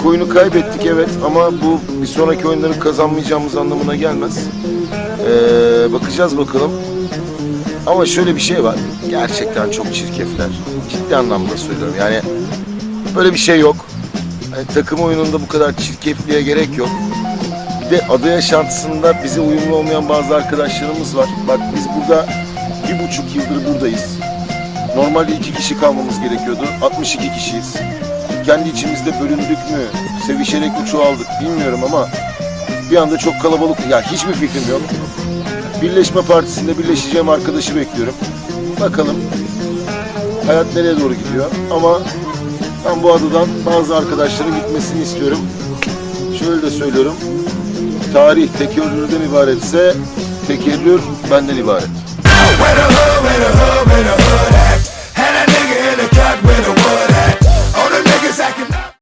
ilk oyunu kaybettik evet ama bu bir sonraki oyunları kazanmayacağımız anlamına gelmez. Ee, bakacağız bakalım. Ama şöyle bir şey var. Gerçekten çok çirkefler. Ciddi anlamda söylüyorum. Yani böyle bir şey yok. Yani takım oyununda bu kadar çirkefliğe gerek yok. Bir de ada yaşantısında bize uyumlu olmayan bazı arkadaşlarımız var. Bak biz burada bir buçuk yıldır buradayız. Normalde iki kişi kalmamız gerekiyordu. 62 kişiyiz. Kendi içimizde bölündük mü? Sevişerek mi çoğaldık bilmiyorum ama bir anda çok kalabalık. Ya hiçbir fikrim yok. Birleşme Partisi'nde birleşeceğim arkadaşı bekliyorum. Bakalım hayat nereye doğru gidiyor. Ama ben bu adadan bazı arkadaşların gitmesini istiyorum. Şöyle de söylüyorum. Tarih tekerrürden ibaretse tekerrür benden ibaret. Where the